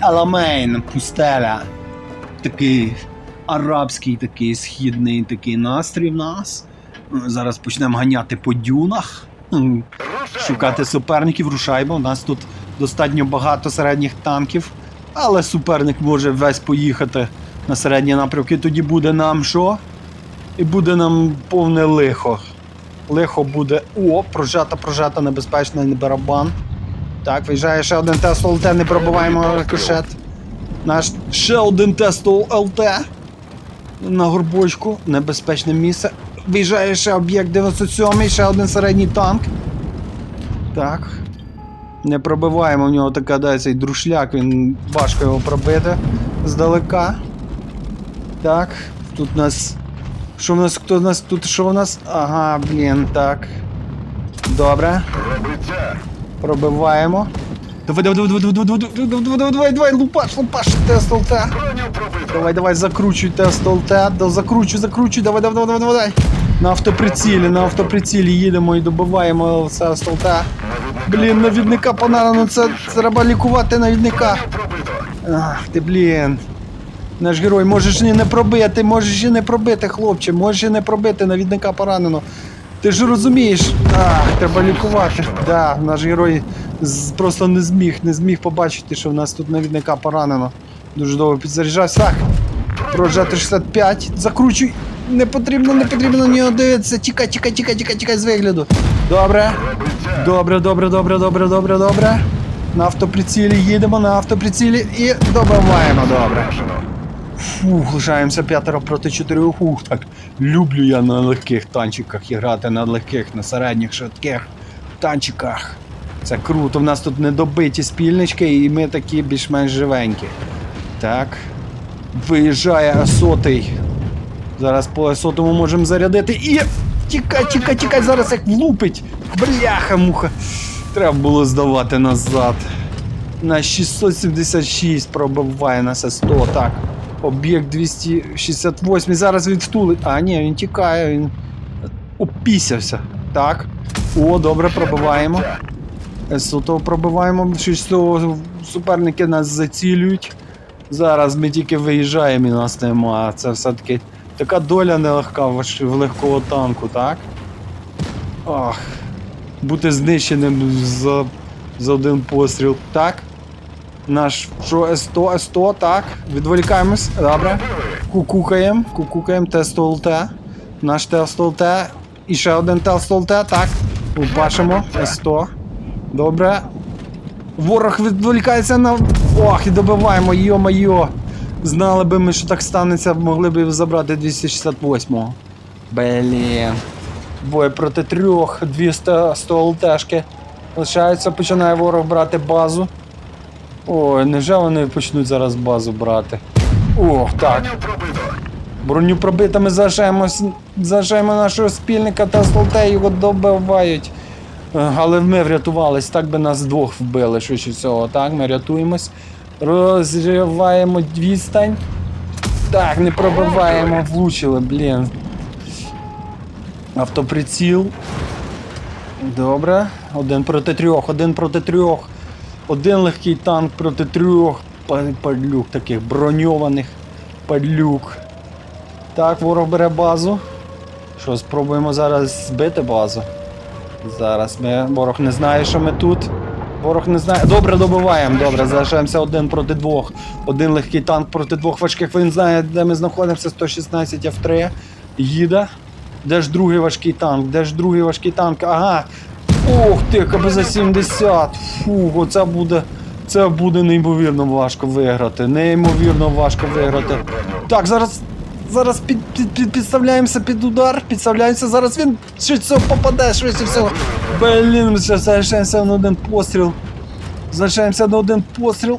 Аль-Аламейн, пустеля. Такий арабський, такий східний такий настрій в нас. Зараз почнемо ганяти по дюнах. Шукати суперників, рушаймо. У нас тут достатньо багато середніх танків, але суперник може весь поїхати на середні напрямки. Тоді буде нам що? І буде нам повне лихо. Лихо буде. О, прожата, прожата, небезпечний барабан. Так, виїжджає ще один тест ЛТ, не пробиваємо рикошет. Наш ще один тест ЛТ. На горбочку. Небезпечне місце. Виїжджає ще об'єкт 97, ще один середній танк. Так. Не пробиваємо, у нього така дай цей друшляк, він важко його пробити здалека. Так, тут у нас. Що в нас? Хто в нас тут? Що в нас? Ага, блін, так. Добре. Пробиваємо. Давай, давай, давай, давай, давай, давай, давай, давай, лупаш, лупаш, тест. Давай, давай, закручуй тест ЛТ. Да, закручуй, закручуй, давай, давай, давай, давай, давай. На автоприцілі, на автоприцілі їдемо і добиваємо тест ЛТ. Блін, навідника понарано, це треба лікувати навідника. Ах, ти, блін. Наш герой, можеш і не пробити, можеш і не пробити, хлопче, можеш і не пробити, навідника поранено. Ти ж розумієш, ах, треба лікувати. Да, наш герой з- просто не зміг, не зміг побачити, що в нас тут навідника поранено. Дуже довго підзаряджався. Так, прожати 65, закручуй. Не потрібно, не потрібно на нього дивитися. Тікай, тікай, тікай, тікай, тікай з вигляду. Добре. Добре, добре, добре, добре, добре, добре. На автоприцілі їдемо, на автоприцілі і добиваємо, добре. Фух, лишаємося п'ятеро проти чотирьох. Ух, так. Люблю я на легких танчиках грати, на легких, на середніх, швидких танчиках. Це круто. В нас тут недобиті спільнички, і ми такі більш-менш живенькі. Так. Виїжджає сотий. Зараз по сотому можемо зарядити. І. Тікай, тікай, тікай, зараз як влупить. Бляха, муха. Треба було здавати назад. На 676 пробиває нас 100. Так. Об'єкт 268. Зараз він втулить. А, ні, він тікає, він опісявся. Так. О, добре, пробиваємо. Суто пробиваємо. Шістого суперники нас зацілюють. Зараз ми тільки виїжджаємо і нас нема. Це все-таки така доля нелегка в легкого танку, так? Ах. Бути знищеним за, за один постріл. Так. Наш що С100, С100, так. Відволікаємось. Добре. Кукукаємо, кукукаємо тест ЛТ. Наш тест ЛТ. І ще один тест ЛТ, так. Бачимо. С100. Добре. Ворог відволікається на. Ох, і добиваємо, йо-майо. Знали би ми, що так станеться, могли б забрати 268-го. Блін. Бой проти трьох, 200 100 ЛТшки. Лишається, починає ворог брати базу. Ой, невже вони почнуть зараз базу брати? О, так. Броню пробита, ми зажаємось, зажаємо нашого спільника та столте його добивають. Е, Але ми врятувались, так би нас двох вбили, швидше всього. Так, ми рятуємось. Розриваємо відстань. Так, не пробиваємо, влучили, блін. Автоприціл. Добре. Один проти трьох, один проти трьох. Один легкий танк проти трьох падлюк таких броньованих падлюк. Так, ворог бере базу. Що, спробуємо зараз збити базу. Зараз ми. Ворог не знає, що ми тут. Ворог не знає. Добре, добиваємо. Добре, залишаємося один проти двох. Один легкий танк проти двох важких. Він знає, де ми знаходимося. 116 F3. Їде. Де ж другий важкий танк? Де ж другий важкий танк? Ага. Ох ти, КБЗ 70. Фух, оце буде. Це буде неймовірно важко виграти. Неймовірно важко виграти. Так, зараз. Зараз під, під, під, підставляємося під удар, підставляємося, зараз він швидше попаде, швидше всього. Блін, ми ще залишаємося на один постріл. Залишаємося на один постріл.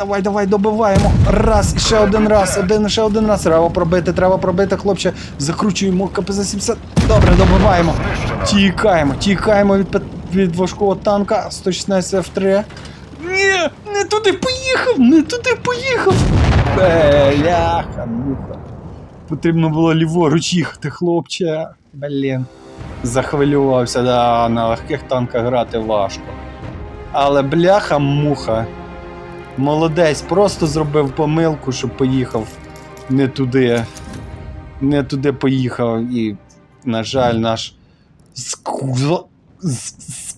Давай, давай, добиваємо. Раз, ще один раз, один, ще один раз. Треба пробити, треба пробити, хлопче. Закручуємо КПЗ 70. Добре, добиваємо. Тікаємо, тікаємо від, від важкого танка 116 F3. Ні, не туди поїхав, не туди поїхав. Бляха, муха. Потрібно було ліворуч їхати, хлопче. Блін. Захвилювався, да, на легких танках грати важко. Але бляха муха. Молодець, просто зробив помилку, що поїхав не туди. Не туди поїхав. І, на жаль, наш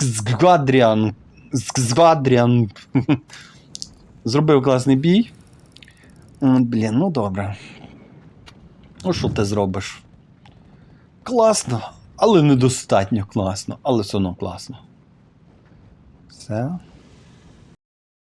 Згадріан. Згадріан. Зробив класний бій. Блін, ну добре. Ну, що ти зробиш? Класно, але недостатньо класно, але все одно класно. Все.